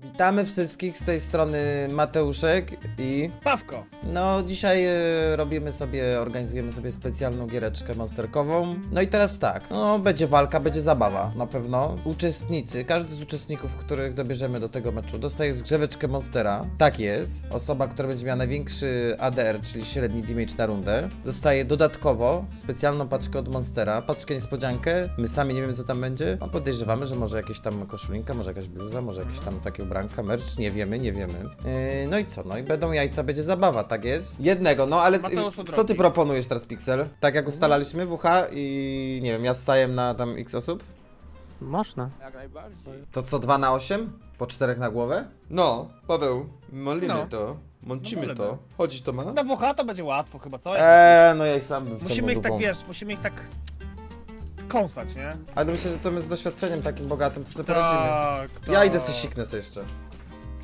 Witamy wszystkich z tej strony Mateuszek i Pawko! no dzisiaj e, robimy sobie, organizujemy sobie specjalną giereczkę monsterkową. No i teraz tak, no będzie walka, będzie zabawa, na pewno. Uczestnicy, każdy z uczestników, których dobierzemy do tego meczu dostaje zgrzeweczkę monstera. Tak jest. Osoba, która będzie miała największy ADR, czyli średni damage na rundę, dostaje dodatkowo specjalną paczkę od monstera, paczkę niespodziankę. My sami nie wiemy co tam będzie. No podejrzewamy, że może jakieś tam koszulinka, może jakaś bluza, może jakieś tam takie ubranka, merch, nie wiemy, nie wiemy. Yy, no i co, no i będą jajca, będzie zabawa, tak jest? Jednego, no ale co ty proponujesz teraz, Pixel? Tak jak ustalaliśmy WH i nie wiem, ja z Sajem na tam x osób? Można. Jak najbardziej. To co, 2 na 8? Po 4 na głowę? No, Paweł, molimy No. to, mącimy No, to. Chodzić to ma? Na WH to będzie łatwo chyba, co? Eee, no ja ich sam bym musimy ich tak, dupą. wiesz, musimy ich tak kąsać, nie? Ale myślę, że to my z doświadczeniem takim bogatym to sobie poradzimy. Tak, tak. Ja idę sobie siknę sobie jeszcze.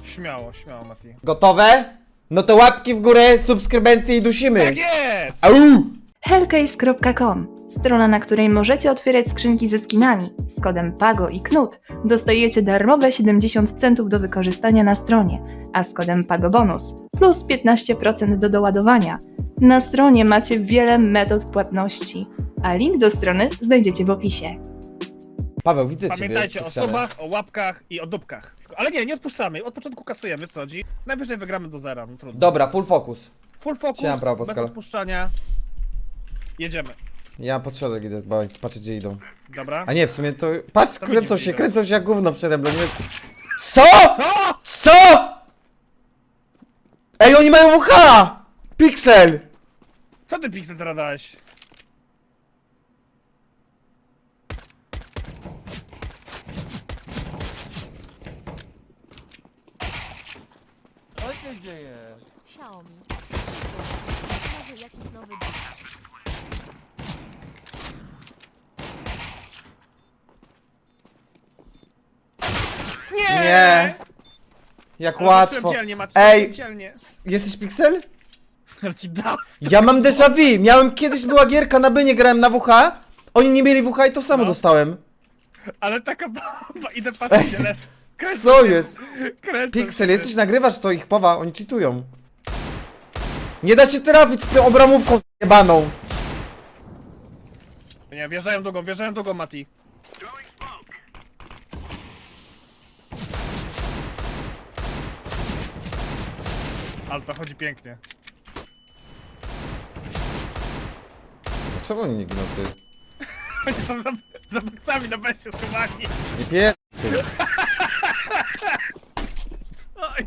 Śmiało, śmiało, Mati. Gotowe? No to łapki w górę, subskrybencje i dusimy! Tak jest! Au! Hellcase.com Strona, na której możecie otwierać skrzynki ze skinami. Z kodem PAGO i KNUT dostajecie darmowe 70 centów do wykorzystania na stronie, a z kodem PAGO bonus plus 15% do doładowania. Na stronie macie wiele metod płatności, a link do strony znajdziecie w opisie. Paweł, widzę ciebie Pamiętajcie o przez ścianę. subach, o łapkach i o dupkach. Ale nie, nie odpuszczamy. Od początku kasujemy, co chodzi. Najwyżej wygramy do zera, no trudno. Dobra, full focus. Full focus, Siema, brawo, bez Pascal. odpuszczania. Jedziemy. Ja pod środek idę, bo patrzę gdzie idą. Dobra. A nie, w sumie to... Patrz, To kręcą widzisz, się, idą. kręcą się jak gówno przeręble, nie... Co?! Co? Co?! Ej, oni mają WH! Pixel! Co ty, Pixel, teraz dałeś? Co się dzieje? Xiaomi. Może jakiś nowy Nie! Nie! Jak Ale łatwo. Dzielnie, Maciej, Ej. wyczułem Dzielnie. S- Jesteś Pixel? Ale ci dał. Ja mam déjà vu. Miałem kiedyś była gierka na bynie, grałem na WH. Oni nie mieli WH i to samo No. dostałem. Ale taka bomba, idę patrzeć, ale... Co się, jest? kręcą Pixel, się. jesteś, nagrywasz to ich powa, oni cheatują. Nie da się trafić z tą obramówką jebaną. Nie, wjeżdżają długą, wjeżdżają długą, Mati. Ale to chodzi pięknie. Czemu oni nie giną ty? Oni są za, za boksami na beście schowani. Nie pier... ty. Oj.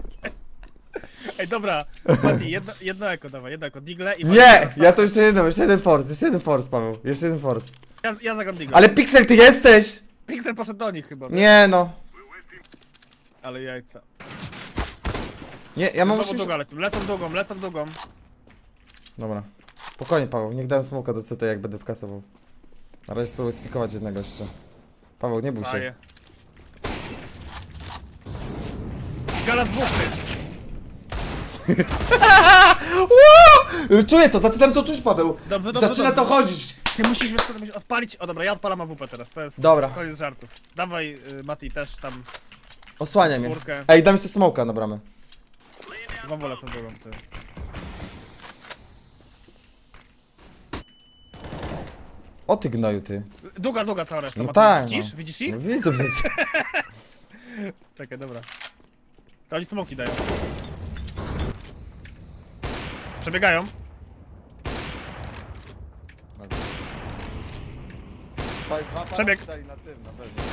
Ej, dobra, Mati, jedno, jedno eko dawaj, jedno eko, digle i... Nie! Ja to jeszcze jedno, jeszcze jeden force, jeszcze jeden force, Paweł. Jeszcze jeden force. Ja, ja zagram digle. Ale Pixel, ty jesteś! Pixel poszedł do nich chyba, Nie no. ale jajca. Nie, ja mam Znowu długo lecą, lecą długą, lecą długą. Dobra. Spokojnie, Paweł, niech dałem smoka do CT, jak będę wkasował. Na razie spróbuję spikować jednego jeszcze. Paweł, nie bój się. Daję. Gala. Czuję to, zaczynam to czuć, Paweł. Dobrze, dobrze, Zaczyna to dobrze. chodzić. Ty musisz, wiesz co, ty musisz odpalić. O dobra, ja odpalam AWP teraz, to jest Dobra. koniec żartów. Dawaj, y, Mati, też tam Osłania mnie. czwórkę. Ej, dam jeszcze smoka na bramę. Znowu lecą drugą, ty. O ty gnoju, ty. Długa, długa cała reszta, No tak, Widzisz? no. Widzisz ich? No widzę przecież. Czekaj, dobra. To oni smoki dają. Przebiegają. Przebieg. na tym, na pewno.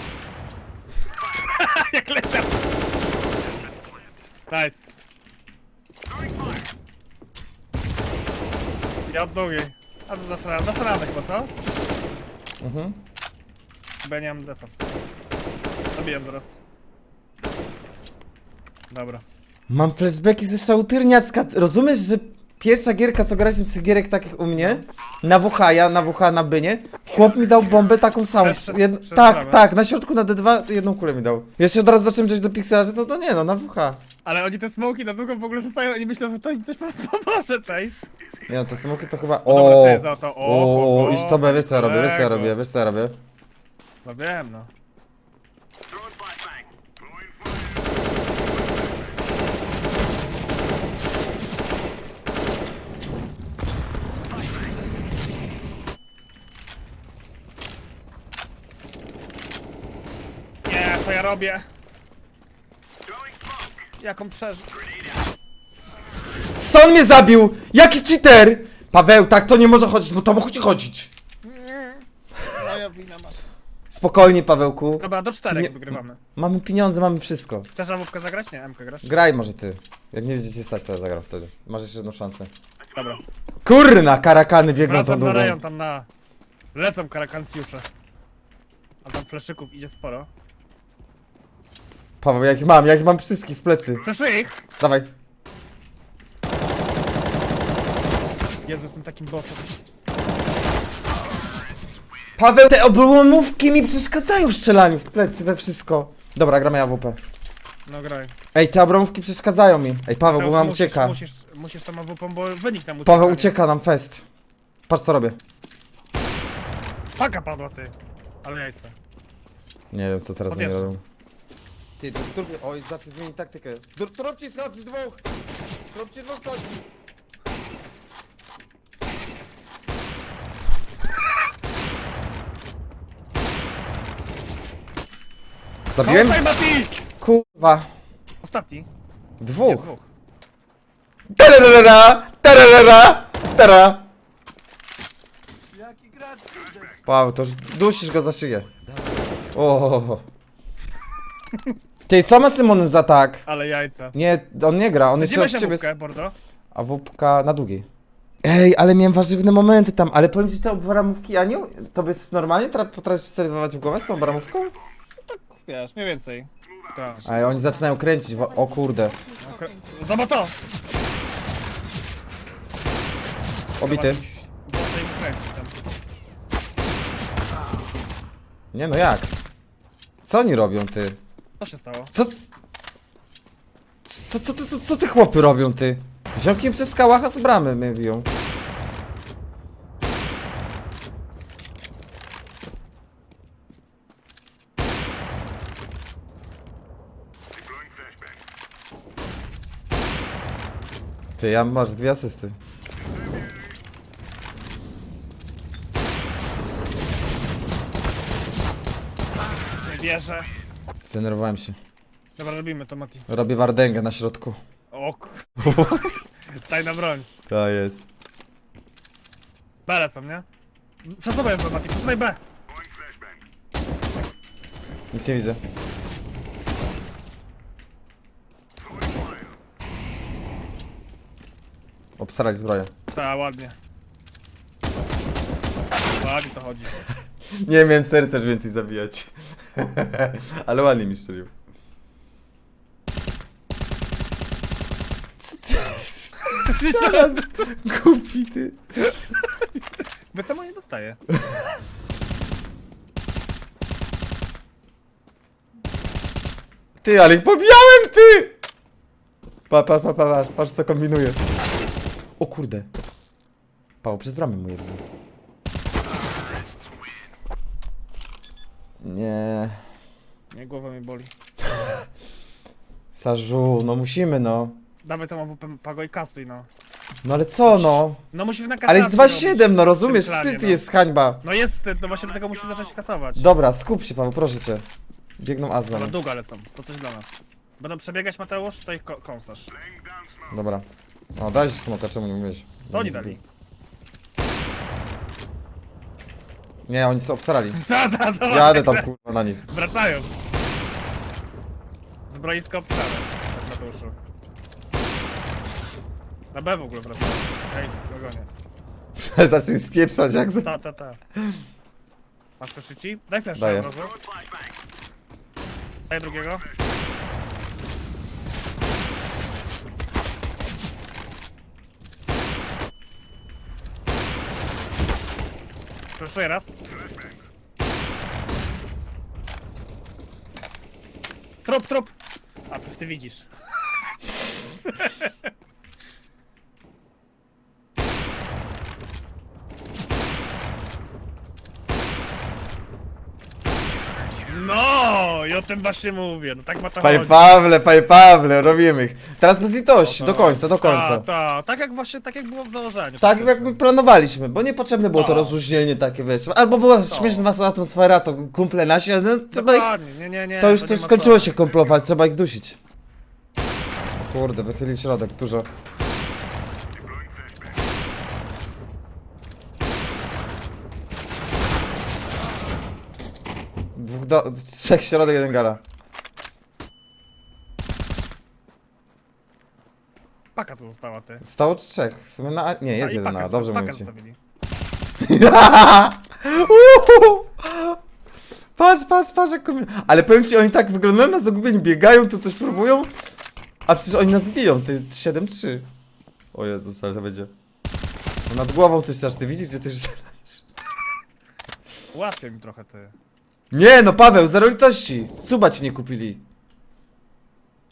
Jak leciał. Nice. Ja od długiej. A to zasrane, zasrane chyba, co? Mhm. Bo ja nie mam defense. Zabiję teraz. Dobra. Mam flashbacki ze szałtyrniacka. Rozumiesz, że pierwsza gierka, co graliśmy z tych gierek takich u mnie, na WH, ja na WH na bynie, chłop mi dał bombę taką samą. Przez- Jed... przez tak, bramę? tak, na środku na D2 jedną kulę mi dał. Ja się od razu zacząłem drzeć do Pixela, że to, to nie no, na WH. Ale oni te smoki na długą w ogóle rzucają i myślą, że to im coś pomoże, cześć. Nie no, te smoki to chyba... Dobra, O, ty za to, o, o, o, o, to wiesz co ja robię, wiesz co ja kolego. robię, wiesz co ja robię. No wiem, no. Robię. Jaką przeżył? Co on mnie zabił? Jaki cheater? Paweł, tak to nie może chodzić, bo to musi chodzić. Moja wina masz. Spokojnie, Pawełku. Dobra, do czterech Nie- wygrywamy. Mamy pieniądze, mamy wszystko. Chcesz awówkę zagrać? Nie, MK grasz? Graj może ty. Jak nie będziecie stać, to ja zagram wtedy. Masz jeszcze jedną szansę. Dobra. Kurna, karakany biegną tą Wracam na drugą. rejon, tam na... Lecą karakancjusze. A tam fleszyków idzie sporo. Paweł, jak mam, jak mam wszystkich w plecy. Fleszuję ich! Dawaj. Jezu, jestem takim botem. Paweł, te obłomówki mi przeszkadzają w strzelaniu w plecy, we wszystko. Dobra, gramy AWP. No graj. Ej, te obrąbki przeszkadzają mi. Ej, Paweł, bo Teraz nam musisz, ucieka. Musisz, musisz tam AWP, bo wynik nam ucieka. Paweł, nie? ucieka nam fest. Patrz co robię. Paka padła ty. Ale jajce. Nie wiem, co teraz oni robią. Ty, to turbi... Oj, zacznij zmienić taktykę. Tropcie schodzi dwóch! Tropcie dwóch schodzi! Zabiłem? Mati! Kurwa. Ostatni. Dwóch. dwóch. Tararara! Tararara! Tara! Jaki gracz? Paweł, to już dusisz go za szyję. O. Ty, co ma Symon za tak? Ale jajca. Nie, on nie gra, on Gdzie jeszcze masz od siebie... Bordo? A wupka na długiej. Ej, ale miałem warzywne momenty tam, ale powiem ci te obramówki, a nie... To byś normalnie tra- potrafisz celować w głowę z tą obramówką? Wiesz, mniej więcej. Tak. Ej, oni zaczynają kręcić, wo- o kurde. Zobacz to! Obity. Bo tutaj mu kręci tam. Nie no, jak? Co oni robią, ty? Co się stało? Co... Co, co, co, co, te chłopy robią, ty? Ziomki przez kałacha z bramy mnie biją. Ty, ja masz dwie asysty. Nie wierzę. Zdenerwowałem się. Dobra, robimy to, Mati. Robię wardęgę na środku. O kur... Tajna broń. To jest. B lecą, nie? Przesuwaj B, Mati, przesuwaj B! Nic nie widzę. Obstarać zbroję. Ta, ładnie. Ładnie to chodzi. Nie miałem serca już więcej zabijać. Ale ładnie mi strzelił. Głupi ty. By co mu nie dostaje? Ty, ale ich pobijałem, ty! Pa, pa, pa, pa, pa, patrz co kombinuję. O kurde. Paweł, przez bramę mu jedno. Nie. Nie, głowa mnie boli. Sarzu, no musimy no. Dawaj tą AWP Pago i kasuj, no. No ale co no? No musisz na kasację Ale jest robić. 2-7, no rozumiesz, planie, wstyd no. jest hańba. No jest wstyd, no właśnie dlatego musisz zacząć kasować. Dobra, skup się Paweł, proszę cię. Biegną A z Dobra, nami. długo lecą, to coś dla nas. Będą przebiegać Mateusz, to ich ko kąsasz. Dobra. O, dajcie smoka, czemu nie mówisz? To oni dali. Nie, oni są obstarali. Ta, ta, zobacz, Jadę tam kurwa na nich. Wracają. Zbroisko obstawę. Tak Mateuszu. Na B w ogóle wracają. Hej, ogonie. Zacznij spieprzać jak za... Ta, ta, ta. Masz flaszyci? Daj flash Daję. od razu. Daj drugiego. Flaszuję raz. Trop, trop! A, przecież ty widzisz. No, i o tym właśnie mówię, no tak ma to Panie chodzi. Pawle, panie Pawle, robimy ich. Teraz bez litości, do końca, do końca. Tak, tak, tak jak właśnie, tak jak było w założeniu. Tak jak my planowaliśmy, bo niepotrzebne było to No. rozluźnienie takie, wiesz. Albo była śmieszna was atmosfera, to kumple nasi, ale no, trzeba ich... Dokładnie, nie, nie, nie. To już nie to ma skończyło co. się komplować, trzeba ich dusić. O kurde, wychylił środek, dużo. Dwóch do... trzech środek, jeden gala. Paka tu została, ty. Stało trzech, w sumie na... nie, jest A, i jeden paka na, dobrze paka mówię ci. zostawili. Uhu! Patrz, patrz, patrz jak komi- Ale powiem ci, oni tak wyglądają na zagubieni, biegają, tu coś próbują. A przecież oni nas biją, to jest 7-3. O Jezus, ale to będzie... No nad głową ty strzelasz, ty widzisz, gdzie ty strzelasz? Łatwiej mi trochę, ty. Nie, no Paweł, zero litości. Suba ci nie kupili.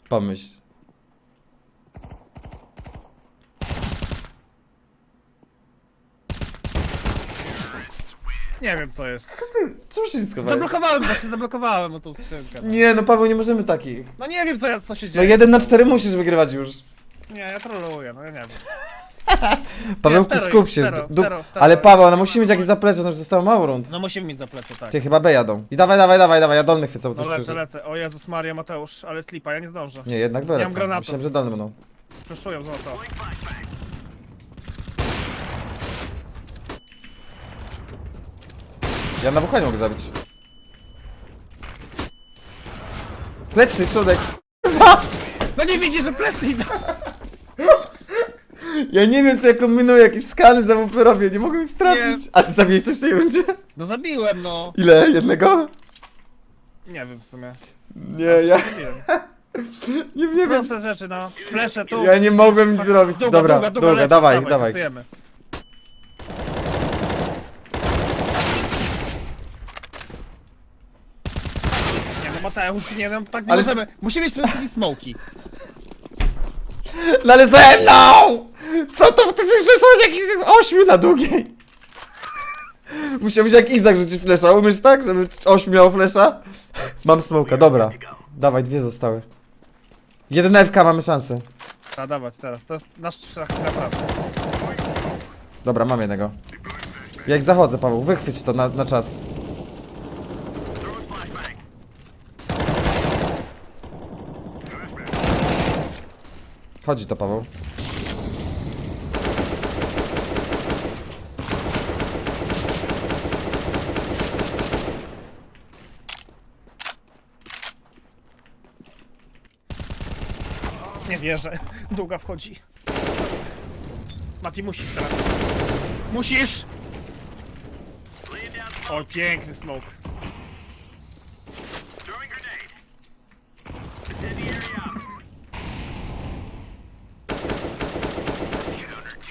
Pomyśl. Nie wiem, co jest. Co się nie? Zablokowałem, właśnie zablokowałem o tą skrzynkę. No. Nie, no Paweł, nie możemy takich. no nie wiem, co, ja- co się No dzieje. jeden na cztery musisz wygrywać już. Nie, ja trolluję, no ja nie wiem. Pawełku, wtero, skup się. wtero, Du- wtero, wtero. Ale Paweł, no musimy mieć jakieś zaplecze, no już zostało mało rund. No musimy mieć zaplecze, tak. Ty chyba B jadą. I dawaj, dawaj, dawaj, dawaj, ja dolny chwycę, bo No coś lecę, czuję. lecę. O Jezus Maria, Mateusz, ale slipa, ja nie zdążę. Nie, jednak B Nie mam lecę. granatów. Myślałem, że dolny będą. Przeszują złoto. Ja na wuchaniu mogę zabić. Plecy, środek. No nie widzi, że plecy idą. Ja nie wiem co ja kombinuję, jakieś skany za robię, nie mogę ich trafić. Nie. A ty zabiłeś coś w tej rundzie? No zabiłem, no. Ile? Jednego? Nie wiem w sumie. Nie, ja Zabiłem. nie, nie wiem. Proste rzeczy, no. Flesze tu. Ja nie mogłem nic zrobić. Długa, Dobra, długa, długa, długa, leci, dawaj, dawaj. kasujemy. Nie no Mateusz, nie no, tak nie Ale- możemy. Musimy mieć przede wszystkim smoki. No ale ze mną! Co to ty chcesz przesłać jakiś z ośmiu na długiej? Musiał być jak Izak rzucić flesza, umiesz tak, żeby ośmiu miało flesza? Mam smoka, dobra. Dawaj, dwie zostały. Jeden FK, mamy szansę. A dawać teraz, to jest nasz szlak naprawdę. Dobra, mam jednego. Jak zachodzę, Paweł, wychwyć to na, na czas. Chodzi to, Paweł. Nie wierzę. Długa wchodzi. Mati, musisz teraz. Musisz! O, piękny smoke.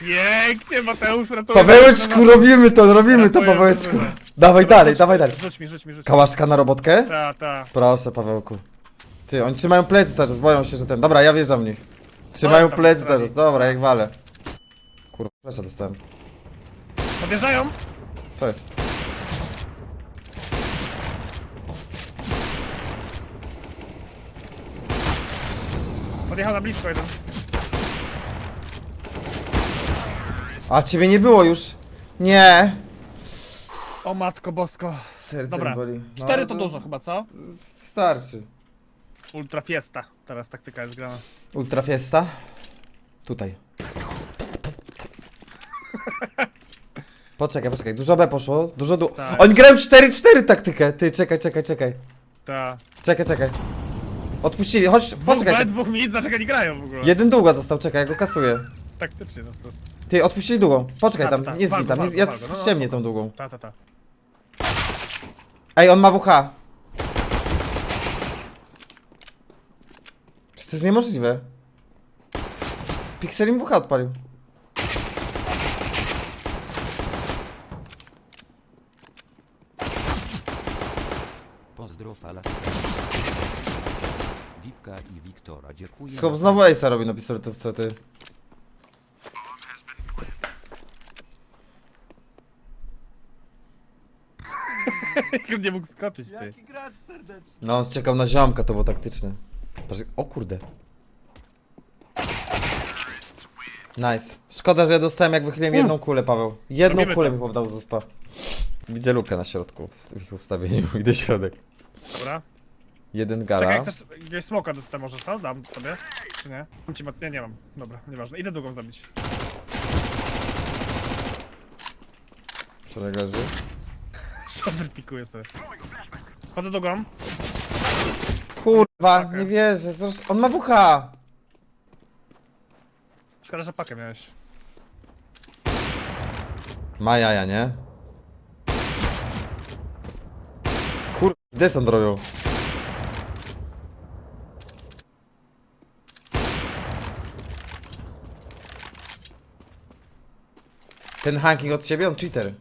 Pięknie, Mateusz, ratuje. Pawełeczku, robimy to, robimy to, Ratuję, Pawełeczku. Dawaj Dobra, dalej, rzuć dawaj dalej. Rzuć mi, rzuć mi, rzuć mi. Kałaszka na robotkę? Ta, ta. Proszę, Pawełku. Ty, oni trzymają plecy cały czas, boją się, że ten... Dobra, ja wjeżdżam w nich. Trzymają tam plecy cały czas, dobra, jak walę. Kurwa, flesza dostałem. Podjeżdżają. Co jest? Podjechał na blisko jeden. A, ciebie nie było już. Nie. O matko bosko. Serce Dobra. mi boli. No, Cztery to dużo chyba, co? Starczy. Ultra fiesta. Teraz taktyka jest grana. Ultra Fiesta. Tutaj. Poczekaj, poczekaj. Dużo B poszło. Dużo du... Tak. Oni grają 4-4 taktykę. Ty, czekaj, czekaj, czekaj. Ta. Czekaj, czekaj. Odpuścili, chodź, Dwóch poczekaj. B, dwóch nic, dlaczego nie grają w ogóle? Jeden długa został, czekaj, ja go kasuję. Taktycznie no to. Ty, odpuścili długą. Poczekaj Ta, tam, ta, ta. nie Walgo, tam, nie, ja walgo, no, no. ściemnię tą długą. Ta, ta, ta. Ej, on ma WH. Przecież to jest niemożliwe. Pixel im WH odpalił. Pozdrow Alas. Wipka i Wiktora, dziękuję. Schop znowu Ace'a robi na pistoletówce, ty. Nie mógł skoczyć, ty. Jaki gracz serdeczny. No, on czekał na ziomka, to było taktyczne. Patrz, O kurde. Nice. Szkoda, że ja dostałem jak wychyliłem jedną kulę, Paweł. Jedną Robimy kulę to. mi chłop dał z uspa. Widzę lukę na środku w w ich ustawieniu. Idę środek. Dobra. Jeden Czekaj, gala. jak chcesz gdzieś smoka dostać może, co? Dam tobie? Czy nie? Mam ci ma... Nie, nie mam. Dobra, nieważne. Idę długą zabić. Leży. Shoulder pikuje sobie. Chodzę długą. Kurwa, nie wierzę. zresztą- On ma WH. Szkoda, że pakę miałeś. Ma jaja, nie? Kur... Desant robią. Ten hacking od ciebie, on cheater.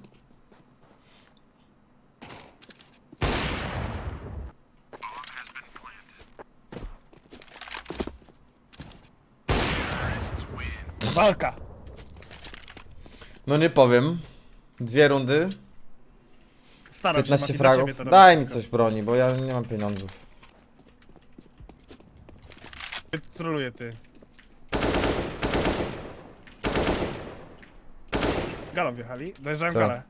Walka! No nie powiem. Dwie rundy, Staram 15 się, Mati, dla fragów. Daj mi coś broni, bo ja nie mam pieniądzów. Troluję, ty. Galą wjechali. Dojeżdżają Co? galę.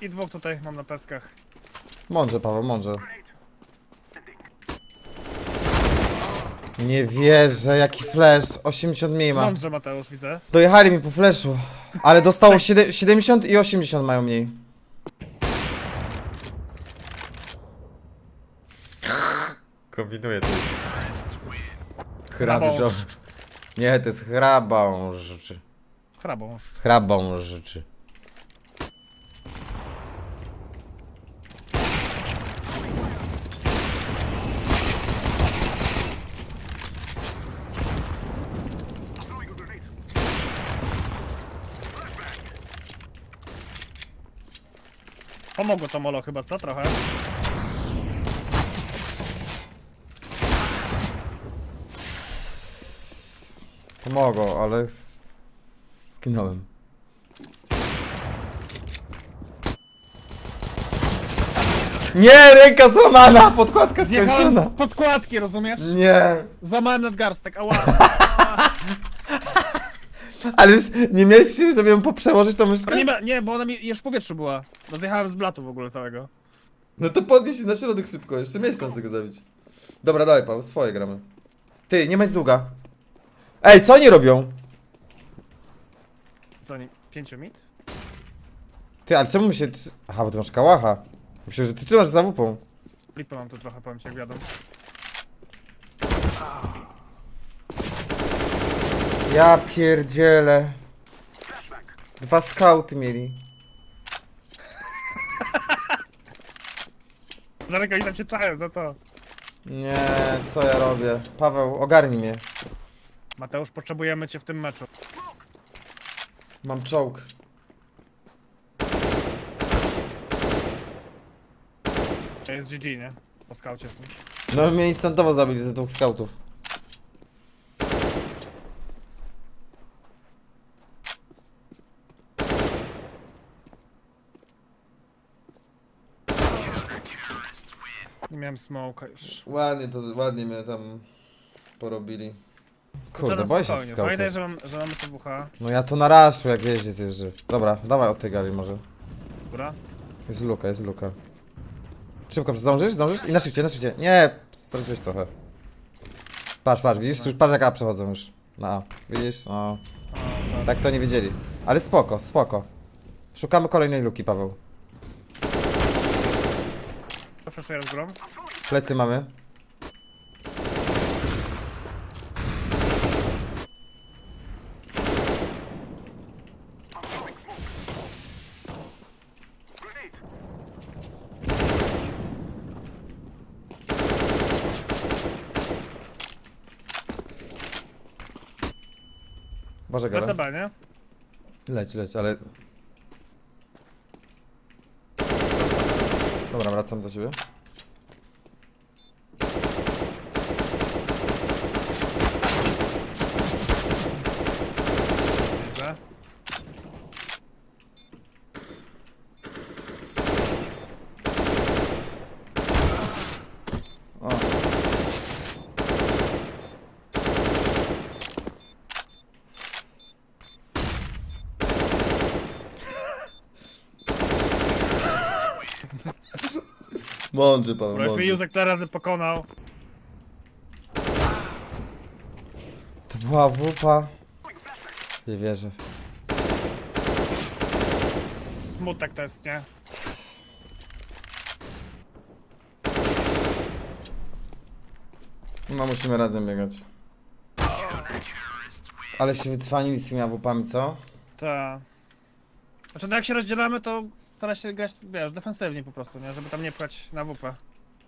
I dwóch tutaj mam na pleckach. Mądrze, Paweł, mądrze. Nie wierzę, jaki flash. 80 mniej ma. Mądrze Mateusz, widzę. Dojechali mi po flashu, ale dostało siedem- 70 i 80 mają mniej. Kombinuję to. Hrabżo. Nie, to jest hrabąż. Hrabąż. Hrabąż. Pomogło to molo chyba, co? Trochę. Pomogło, ale s- skinąłem. Nie, ręka złamana, podkładka Zjechałem skończona. z podkładki, rozumiesz? Nie, Złamałem nadgarstek, ała. ale już nie miałeś siły, żeby ją poprzełożyć tą myszkę? Nie, ma- nie, bo ona mi już w powietrzu była. No zjechałem z blatu w ogóle całego. No to podnieś się na środek szybko, jeszcze miałeś szansę go zabić. Dobra, dawaj Paweł, swoje gramy. Ty, nie masz długa. Ej, co oni robią? Co oni? Pięciu mit? Ty, ale czemu my się... trzy- Aha, bo ty masz kałacha. Myślę, że ty trzymasz za wupą. Lipę mam tu trochę, powiem ci jak wiadomo. Ja pierdzielę. Dwa skauty mieli. Dlatego oni tam się czają za to. Nie, co ja robię? Paweł, ogarnij mnie. Mateusz, potrzebujemy cię w tym meczu. Mam czołg. To jest GG, nie? Po skaucie. No mnie instantowo zabili ze dwóch skautów. Miałem smoka już. Ładnie to, ładnie mnie tam porobili. Kurde, boję się spokojnie. Pamiętaj, że, mam, że mamy to WH. No ja to na raszu jak jeździ zjeżdżę. Dobra, dawaj od tej gali może. Dobra. Jest luka, jest luka. Szybko, zdążysz? Zdążysz? I na szybcie, na szybcie. Nie, straciłeś trochę. Patrz, patrz, widzisz? Już patrz jak A przechodzą już. Na A. Widzisz? No. Tak to nie wiedzieli. Ale spoko, spoko. Szukamy kolejnej luki, Paweł. Profeszuję raz grom. Plecy mamy. Boże, nie? Leć, leć, ale... Dobra, wracam do ciebie. Mądrze, Bo już mnie mądrze. Józek tyle razy pokonał. To była wupa. Nie wierzę. Smutek to jest, nie? No musimy razem biegać. Ale się wycwanili z tymi awupami, co? Ta. Znaczy, no jak się rozdzielamy, to stara się grać, wiesz, defensywnie po prostu, nie? Żeby tam nie pchać na WP.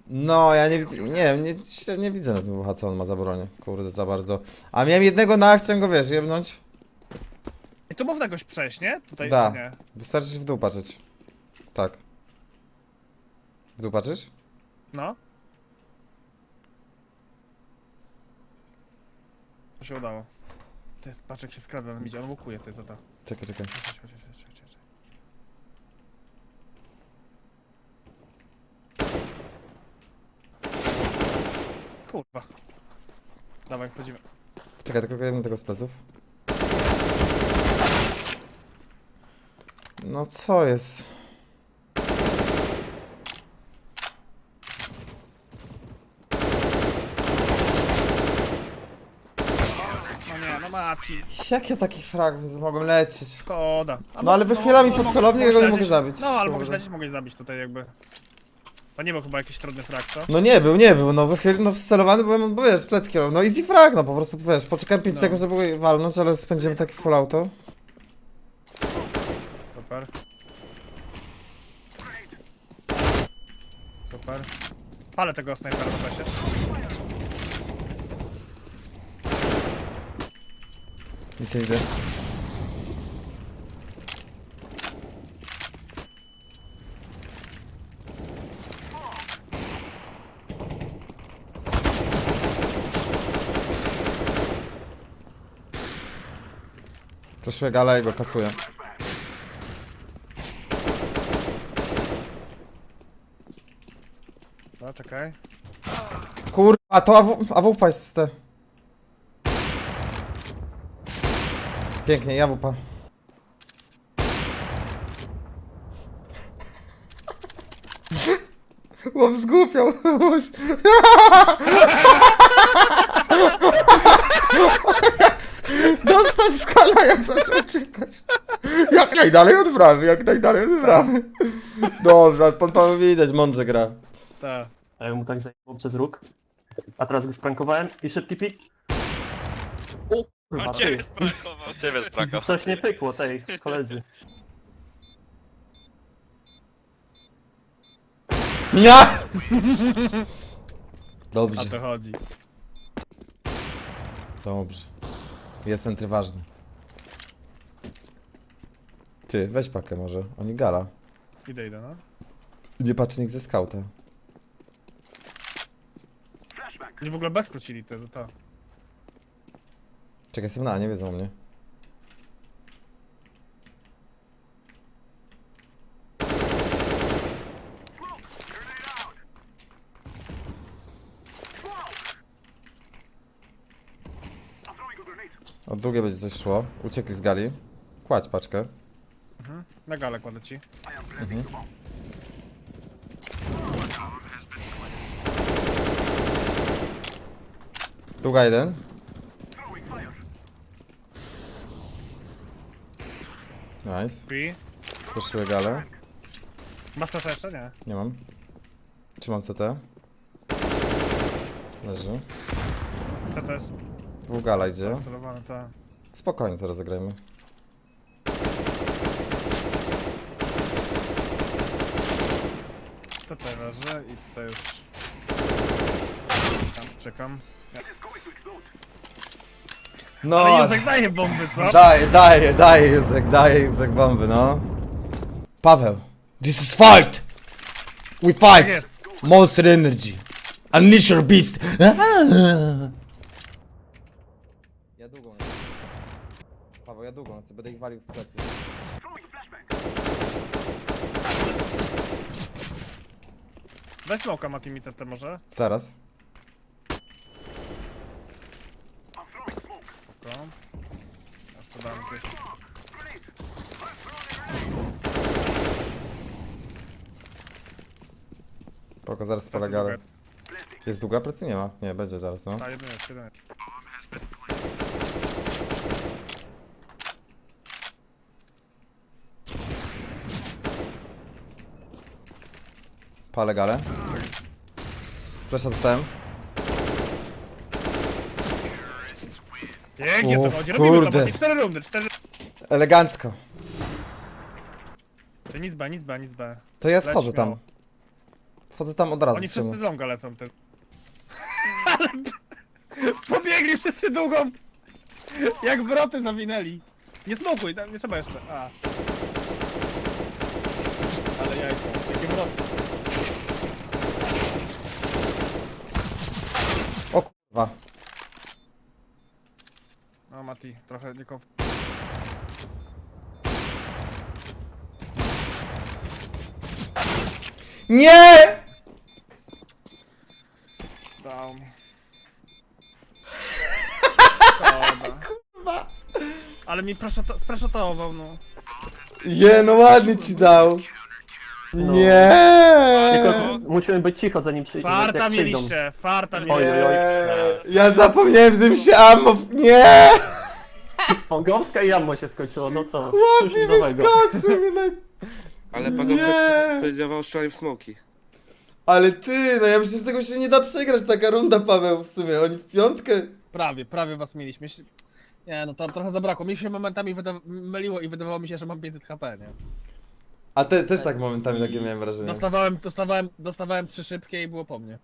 No, ja nie widzę, nie, nie, nie widzę na tym wucha, co on ma za bronię. Kurde, za bardzo. A miałem jednego na akcję, go wiesz, jebnąć. I tu można jakoś przejść, nie? Tutaj Da. czy nie? Wystarczy się w dół patrzeć. Tak. W dół patrzysz? No. To się udało. To jest, patrz jak się skradł na midzie, on łukuje, to jest za to. Czekaj, czekaj. Chodź, chodź, chodź. Kurwa. Dawaj, wchodzimy. Czekaj, tylko jednym tego z pleców. No co jest? No nie, no Mati, Jak ja taki fragment mogłem lecieć? szkoda. No ale wychyla mi no, pod mogę- celownik, ja go nie mogę lecieć- zabić. No, ale Kurde. mogłeś lecieć, mogłeś zabić tutaj jakby. To nie był chyba jakiś trudny frag, co? No nie był, nie był, no wychyl, no wcelowany byłem, bo wiesz, plecki robił. No easy frag, no po prostu, wiesz, poczekałem 5 No. sekund, żeby walnąć, ale spędziłem taki full auto. Super. Super. Palę tego snajpera lesie. Nic nie widzę. Proszę gala i go kasuję. No, czekaj. Kurwa, to AW, AWP jest te. Pięknie, AWP. Łom zgłupiał. Dostał skala, jak zaczął czekać. Jak najdalej od bramy, jak najdalej od bramy. Dobrze, pan Paweł widać, mądrze gra. Tak. A ja mu tak zajebał przez róg. A teraz go sprankowałem i szybki pik. O, kurwa, ty. Ciebie sprakował, ciebie sprakował. Coś nie pykło tej koledzy. Ja! O Dobrze, to chodzi. dobrze. Jest entry ważny. Ty, weź pakę może. Oni gala. Idę, idę, no. Nie patrznik ze skauta. Oni w ogóle bez skrócili to, to. Czekaj, jestem na, nie wiedzą o mnie. Długie będzie coś szło. Uciekli z gali. Kładź paczkę. Mhm. Na galę kładę ci. Długa jeden. Nice. Pi. Galę. Masz to jeszcze? Nie. Nie mam. Trzymam CT. Leży. Co to jest? Dwóch gala idzie. To. Spokojnie teraz zagrajmy. To leży i tutaj już. Tam czekam. No, Ale Józek daje bomby, co? daje, daje, daje Józek, daje Józek bomby, no. Paweł, this is fight! We Tak fight! jest. Monster Energy! Unleash your beast! Ja długo Paweł, ja długo będę ich walił w plecy. Weź smoka Mati CT może. Zaraz. Spoko. Ja sobie dam gdzieś. Spoko, zaraz Plecy galę. Jest długa pracy? Nie ma. Nie, będzie zaraz, no. Tak, jeden jest, jeden jest. Palę galę. Flesza dostałem. Pięknie to O, chodzi, robimy to. Mati, cztery rundy, cztery... Elegancko. To nic B, nic B, nic B. To ja Leć wchodzę tam. śmiało. Wchodzę tam od razu. Oni ciemno. wszyscy longa lecą ty. Ale... Pobiegli wszyscy długą! Jak wroty zawinęli. Nie smokuj, tam nie trzeba jeszcze. A. Ale jajko, jakie wroty. O kurwa. No Mati, trochę nie konf... Nie! Dał mi. Szkoda. Ale mi proszoto- sproszotował, no. Je, no ładnie ci dał. No. Nie! Tylko musimy być cicho zanim przyjdą. Farta jak przyjdą. mieliście, farta Oj, mieliście. oj, oj. Ja zapomniałem, że mi się ammo... w- Nie! Pongowska i ammo się skończyło, no co? Chłop Cóż mi nowego. wyskoczył mi na... Ale Nie. Pagowska powiedział strzelanie w smoki. Ale ty, no ja myślę, że tego się nie da przegrać, taka runda, Paweł, w sumie. Oni w piątkę... Prawie, prawie was mieliśmy. Nie, no to trochę zabrakło. Mi się momentami wyda- myliło i wydawało mi się, że mam 500 HP, nie? A te, też tak momentami takie miałem wrażenie. Dostawałem, dostawałem, dostawałem trzy szybkie i było po mnie.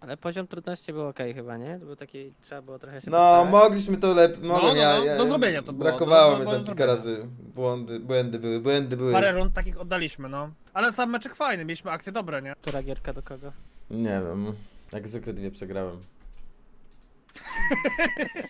Ale poziom trudności był ok chyba, nie? To był taki, trzeba było trochę się No, postarać. mogliśmy to lepiej, mogłem, no, ja, no, ja... do zrobienia to było, Brakowało do- mi do- tam do kilka zrobienia. razy. Błędy, błędy były, błędy były. Parę rund takich oddaliśmy, no. Ale sam meczek fajny, mieliśmy akcje dobre, nie? Która gierka do kogo? Nie wiem, jak zwykle dwie przegrałem.